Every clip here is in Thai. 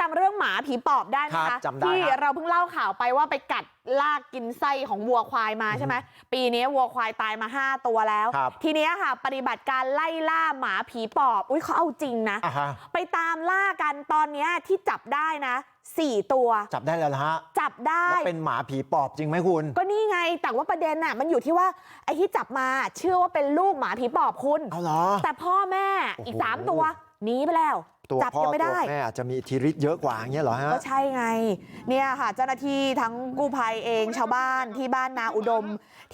จำเรื่องหมาผีปอบได้ไหมครัคะบจำได้ที่ครับเราเพิ่งเล่าข่าวไปว่าไปกัดลากกินไส้ของวัวควายมาใช่ไหมปีนี้วัวควายตายมา5ตัวแล้วครับทีเนี้ยค่ะปฏิบัติการไล่ล่าหมาผีปอบอุ้ยเขาเอาจริงนะอะฮะไปตามล่ากันตอนเนี้ยที่จับได้นะสี่ตัวจับได้แล้วนะฮะจับได้แล้วเป็นหมาผีปอบจริงไหมคุณ ก็นี่ไงแต่ว่าประเด็นน่ะมันอยู่ที่ว่าไอ้ที่จับมาเชื่อว่าเป็นลูกหมาผีปอบคุณเอาเหรอแต่พ่อแม่อีกโอ้โหสามตัวหนีไปแล้ว ตัวจับพ่อยังไม่ตัวได้แม่อาจจะมีอิทธิฤทธิ์เยอะกว่าอย่างเงี้ยเหรอฮะก็ใช่ไงเนี่ยค่ะเจ้าหน้าที่ทั้งกู้ภัยเองชาวบ้านที่บ้านนาอุดม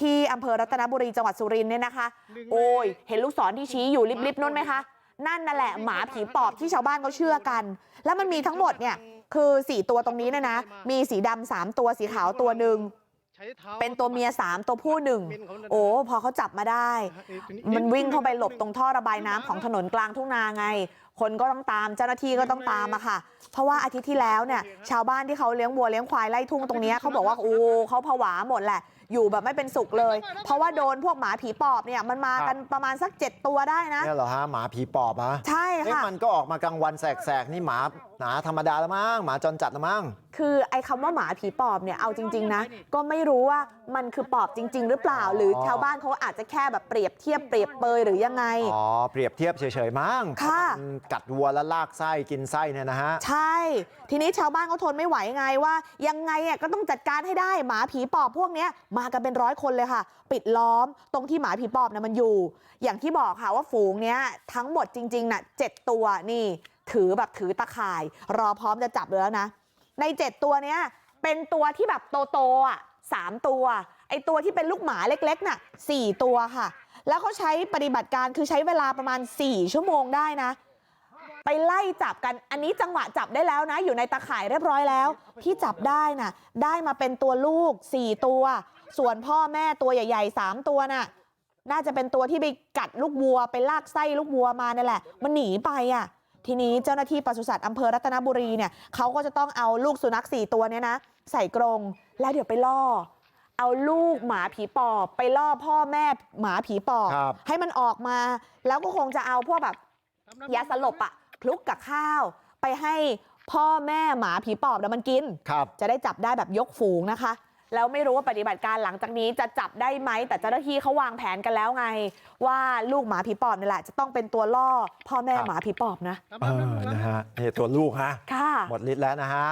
ที่อำเภอรัตนบุรีจังหวัดสุรินทร์เนี่ยนะคะ โอ้ยเห็นลูกศรที่ชี้อยู่ริบๆนู่นไหมคะนั่นน่ะแหละหมาผีปอบที่ชาวบ้านเขาเชื่อกัน แล้วมันมีทั้งหมดเนี่ยคือ 4 ตัวตรงนี้เนี่ยนะ มีสีดำสามตัวสีขาวตัวหนึ่งเป็นตัวเมียสามตัวผู้หนึ่งโอ้พอเขาจับมาได้ มันวิ่งเข้าไปหลบตรงท่อระบายน้ำของถนนกลางทุ่งนาไง คนก็ต้องตามเจ้าหน้าที่ก็ต้องตามอะค่ะเพราะว่าอาทิตย์ที่แล้วเนี่ยชาวบ้านที่เขาเลี้ยงวัวเลี้ยงควายไล่ทุ่งตรงเนี้ยเขาบอกว่าโอ้เขาผวาหมดแหละอยู่แบบไม่เป็นสุขเลยเพราะว่าโดนพวกหมาผีปอบเนี่ยมันมากันประมาณสักเจ็ดตัวได้นะเนี่ยเหรอฮะหมาผีปอบฮะใช่เอ๊ะค่ะมันก็ออกมากลางวันแสกๆนี่หมาหนาธรรมดาละมั้งหมาจรจัดละมั้งคือไอ้คำว่าหมาผีปอบเนี่ยเอาจริง ๆ นะก็ไม่รู้ว่ามันคือปอบจริง ๆ หรือเปล่า หรือชาวบ้านเขาอาจจะแค่แบบเปรียบเทียบเปรียบเปยหรือยังไงอ๋อเปรียบเทียบเฉยๆมั้งค่ะเพรามันกัดวัวแล้วลากไส้กินไส้เนี่ยนะฮะใช่ทีนี้ชาวบ้านเขาทนไม่ไหวไงว่ายังไงอะก็ต้องจัดการให้ได้หมาผีปอบพวกเนี้ยมากันเป็นร้อยคนเลยค่ะ ปิดล้อมตรงที่หมาผีปอบน่ะมันอยู่ อย่างที่บอกค่ะว่าฝูงเนี้ยทั้งหมดจริงๆน่ะเจ็ดตัวนี่ ถือแบบถือตะข่าย รอพร้อมจะจับแล้วนะ ในเจ็ดตัวเนี้ยเป็นตัวที่แบบโตๆอะสามตัวไอตัวที่เป็นลูกหมาเล็กๆ น่ะสี่ตัวค่ะ แล้วเขาใช้ปฏิบัติการคือใช้เวลาประมาณ 4 ชั่วโมงได้นะ ไปไล่จับกันอันนี้จังหวะจับได้แล้วนะอยู่ในตะข่ายเรียบร้อยแล้วที่จับได้น่ะได้มาเป็นตัวลูก4ตัวส่วนพ่อแม่ตัวใหญ่ๆ3ตัวน่ะน่าจะเป็นตัวที่ไปกัดลูกวัวไปลากไส้ลูกวัวมาเนี่ยแหละมันหนีไปอะทีนี้เจ้าหน้าที่ปศุสัตว์อำเภอรัตนบุรีเนี่ยเขาก็จะต้องเอาลูกสุนัขสี่ตัวเนี้ยนะใส่กรงแล้วเดี๋ยวไปล่อเอาลูกหมาผีปอบไปล่อพ่อแม่หมาผีปอบครับให้มันออกมาแล้วก็คงจะเอาพวกแบบยาสลบอะ คลุกกับข้าวไปให้พ่อแม่หมาผีปอบแล้วมันกินครับจะได้จับได้แบบยกฝูงนะคะแล้วไม่รู้ว่าปฏิบัติการหลังจากนี้จะจับได้ไหมแต่เจ้าหน้าที่เขาวางแผนกันแล้วไง ว่าลูกหมาผีปอบนี่แหละจะต้องเป็นตัวล่อพ่อแม่ครับหมาผีปอบนะเออนะฮะนี่ตัวลูกฮะค่ะหมดฤทธิ์แล้วนะฮะ